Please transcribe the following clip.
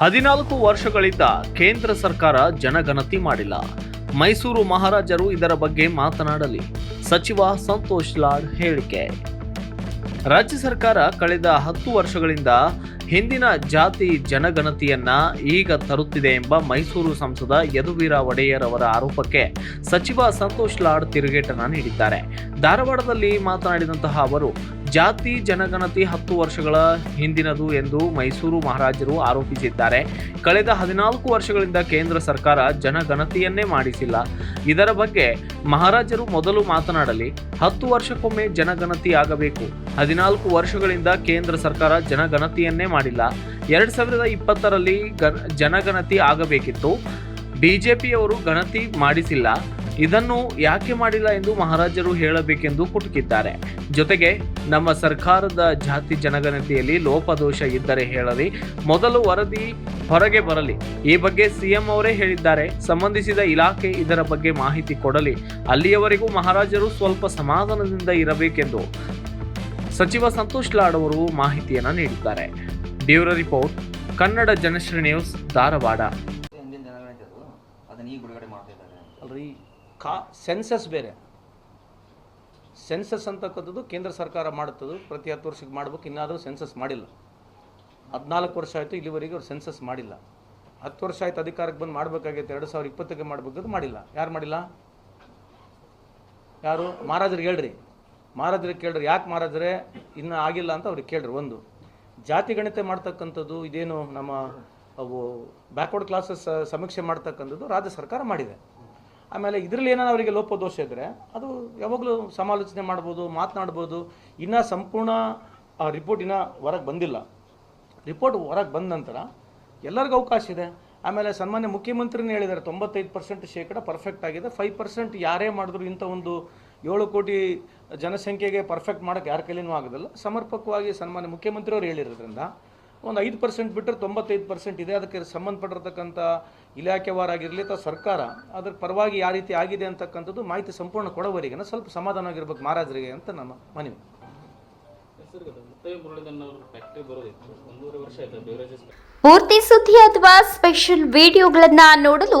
ಹದಿನಾಲ್ಕು ವರ್ಷಗಳಿಂದ ಕೇಂದ್ರ ಸರ್ಕಾರ ಜನಗಣತಿ ಮಾಡಿಲ್ಲ. ಮೈಸೂರು ಮಹಾರಾಜರು ಇದರ ಬಗ್ಗೆ ಮಾತನಾಡಲಿ. ಸಚಿವ ಸಂತೋಷ್ ಲಾಡ್ ಹೇಳಿಕೆ. ರಾಜ್ಯ ಸರ್ಕಾರ ಕಳೆದ ಹತ್ತು ವರ್ಷಗಳಿಂದ ಹಿಂದಿನ ಜಾತಿ ಜನಗಣತಿಯನ್ನ ಈಗ ತರುತ್ತಿದೆ ಎಂಬ ಮೈಸೂರು ಸಂಸದ ಯದುವೀರ ಒಡೆಯರ್ ಅವರ ಆರೋಪಕ್ಕೆ ಸಚಿವ ಸಂತೋಷ್ ಲಾಡ್ ತಿರುಗೇಟನ ನೀಡಿದ್ದಾರೆ. ಧಾರವಾಡದಲ್ಲಿ ಮಾತನಾಡಿದಂತಹ ಅವರು, ಜಾತಿ ಜನಗಣತಿ ಹತ್ತು ವರ್ಷಗಳ ಹಿಂದಿನದು ಎಂದು ಮೈಸೂರು ಮಹಾರಾಜರು ಆರೋಪಿಸಿದ್ದಾರೆ. ಕಳೆದ ಹದಿನಾಲ್ಕು ವರ್ಷಗಳಿಂದ ಕೇಂದ್ರ ಸರ್ಕಾರ ಜನಗಣತಿಯನ್ನೇ ಮಾಡಿಸಿಲ್ಲ. ಇದರ ಬಗ್ಗೆ ಮಹಾರಾಜರು ಮೊದಲು ಮಾತನಾಡಲಿ, ಹತ್ತು ವರ್ಷಕ್ಕೊಮ್ಮೆ ಜನಗಣತಿ ಆಗಬೇಕು. ಹದಿನಾಲ್ಕು ವರ್ಷಗಳಿಂದ ಕೇಂದ್ರ ಸರ್ಕಾರ ಜನಗಣತಿಯನ್ನೇ ಮಾಡಿಲ್ಲ. ಎರಡು ಸಾವಿರದ ಇಪ್ಪತ್ತರಲ್ಲಿ ಗಣ, ಜನಗಣತಿ ಆಗಬೇಕಿತ್ತು. ಬಿಜೆಪಿಯವರು ಗಣತಿ ಮಾಡಿಸಿಲ್ಲ. ಇದನ್ನು ಯಾಕೆ ಮಾಡಿಲ್ಲ ಎಂದು ಮಹಾರಾಜರು ಹೇಳಬೇಕೆಂದು ಕುಟುಕಿದ್ದಾರೆ. ಜೊತೆಗೆ ನಮ್ಮ ಸರ್ಕಾರದ ಜಾತಿ ಜನಗಣತಿಯಲ್ಲಿ ಲೋಪದೋಷ ಇದ್ದರೆ ಹೇಳಲಿ, ಮೊದಲು ವರದಿ ಹೊರಗೆ ಬರಲಿ. ಈ ಬಗ್ಗೆ ಸಿಎಂ ಅವರೇ ಹೇಳಿದ್ದಾರೆ. ಸಂಬಂಧಿಸಿದ ಇಲಾಖೆ ಇದರ ಬಗ್ಗೆ ಮಾಹಿತಿ ಕೊಡಲಿ. ಅಲ್ಲಿಯವರೆಗೂ ಮಹಾರಾಜರು ಸ್ವಲ್ಪ ಸಮಾಧಾನದಿಂದ ಇರಬೇಕೆಂದು ಸಚಿವ ಸಂತೋಷ್ ಲಾಡ್ ಅವರು ಮಾಹಿತಿಯನ್ನು ನೀಡಿದ್ದಾರೆ. Bureau report Kannada Janashree news Dharwad. ಅಲ್ರಿ ಕಾ ಸೆನ್ಸಸ್ ಬೇರೆ. ಸೆನ್ಸಸ್ ಅಂತಕ್ಕಂಥದ್ದು ಕೇಂದ್ರ ಸರ್ಕಾರ ಮಾಡುತ್ತದ್ದು ಪ್ರತಿ ಹತ್ತು ವರ್ಷಕ್ಕೆ ಮಾಡ್ಬೇಕು ಇನ್ನಾದರೂ ಸೆನ್ಸಸ್ ಮಾಡಿಲ್ಲ. ಹದಿನಾಲ್ಕು ವರ್ಷ ಆಯಿತು ಇಲ್ಲಿವರೆಗೆ ಅವ್ರು ಸೆನ್ಸಸ್ ಮಾಡಿಲ್ಲ. ಹತ್ತು ವರ್ಷ ಆಯಿತು ಅಧಿಕಾರಕ್ಕೆ ಬಂದು ಮಾಡಬೇಕಾಗಿತ್ತು ಎರಡು ಸಾವಿರ ಇಪ್ಪತ್ತಕ್ಕೆ ಮಾಡಬೇಕಾದ್ರೂ ಮಾಡಿಲ್ಲ. ಯಾರು ಮಾಡಿಲ್ಲ? ಯಾರು? ಮಹಾರಾಜರಿಗೆ ಹೇಳ್ರಿ. ಮಹಾರಾಜರಿಗೆ ಕೇಳ್ರಿ, ಯಾಕೆ ಮಹಾರಾಜರೇ? ಇನ್ನೂ ಆಗಿಲ್ಲ ಅಂತ ಅವ್ರಿಗೆ ಕೇಳ್ರಿ ಒಂದು. ಜಾತಿ ಗಣಿತ ಮಾಡ್ತಕ್ಕಂಥದ್ದು ಇದೇನು ನಮ್ಮ ಅವು ಬ್ಯಾಕ್ವರ್ಡ್ ಕ್ಲಾಸಸ್ ಸಮೀಕ್ಷೆ ಮಾಡ್ತಕ್ಕಂಥದ್ದು ರಾಜ್ಯ ಸರ್ಕಾರ ಮಾಡಿದೆ. ಆಮೇಲೆ ಇದರಲ್ಲಿ ಏನಾದ್ರು ಅವರಿಗೆ ಲೋಪದೋಷ ಇದ್ದರೆ ಅದು ಯಾವಾಗಲೂ ಸಮಾಲೋಚನೆ ಮಾಡ್ಬೋದು, ಮಾತನಾಡ್ಬೋದು. ಇನ್ನೂ ಸಂಪೂರ್ಣ, ಆ ರಿಪೋರ್ಟ್ ಇನ್ನೂ ಹೊರಗೆ ಬಂದಿಲ್ಲ. ರಿಪೋರ್ಟ್ ಹೊರಗೆ ಬಂದ ನಂತರ ಎಲ್ಲರಿಗೂ ಅವಕಾಶ ಇದೆ. ಆಮೇಲೆ ಸನ್ಮಾನ್ಯ ಮುಖ್ಯಮಂತ್ರಿನೇ ಹೇಳಿದ್ದಾರೆ ತೊಂಬತ್ತೈದು ಪರ್ಸೆಂಟ್ ಶೇಕಡ ಪರ್ಫೆಕ್ಟ್ ಆಗಿದೆ. ಫೈವ್ ಪರ್ಸೆಂಟ್ ಯಾರೇ ಮಾಡಿದ್ರು ಇಂಥ ಒಂದು ಏಳು ಕೋಟಿ ಜನಸಂಖ್ಯೆಗೆ ಪರ್ಫೆಕ್ಟ್ ಮಾಡೋಕ್ಕೆ ಯಾರ ಕೈಲಿನೂ ಆಗೋದಿಲ್ಲ. ಸಮರ್ಪಕವಾಗಿ ಸನ್ಮಾನ್ಯ ಮುಖ್ಯಮಂತ್ರಿಯವರು ಹೇಳಿರೋದ್ರಿಂದ ಒಂದು ಐದು ಪರ್ಸೆಂಟ್ ಬಿಟ್ಟರೆ ತೊಂಬತ್ತೈದು ಪರ್ಸೆಂಟ್ ಇದೆ. ಅದಕ್ಕೆ ಸಂಬಂಧಪಟ್ಟಿರ್ತಕ್ಕಂಥ ಇಲಾಖೆವಾರಾಗಿರಲಿ ಅಥವಾ ಸರ್ಕಾರ ಅದ್ರ ಪರವಾಗಿ ಯಾವ ರೀತಿ ಆಗಿದೆ ಅಂತಕ್ಕಂಥದ್ದು ಮಾಹಿತಿ ಸಂಪೂರ್ಣ ಕೊಡೋವರೆಗೆ ಸ್ವಲ್ಪ ಸಮಾಧಾನವಾಗಿರ್ಬೇಕು ಮಹಾರಾಜರಿಗೆ ಅಂತ ನಮ್ಮ ಮನವಿ. ಪೂರ್ತಿ ಸುದ್ದಿ ಅಥವಾ ಸ್ಪೆಷಲ್ ವಿಡಿಯೋಗಳನ್ನ ನೋಡಲು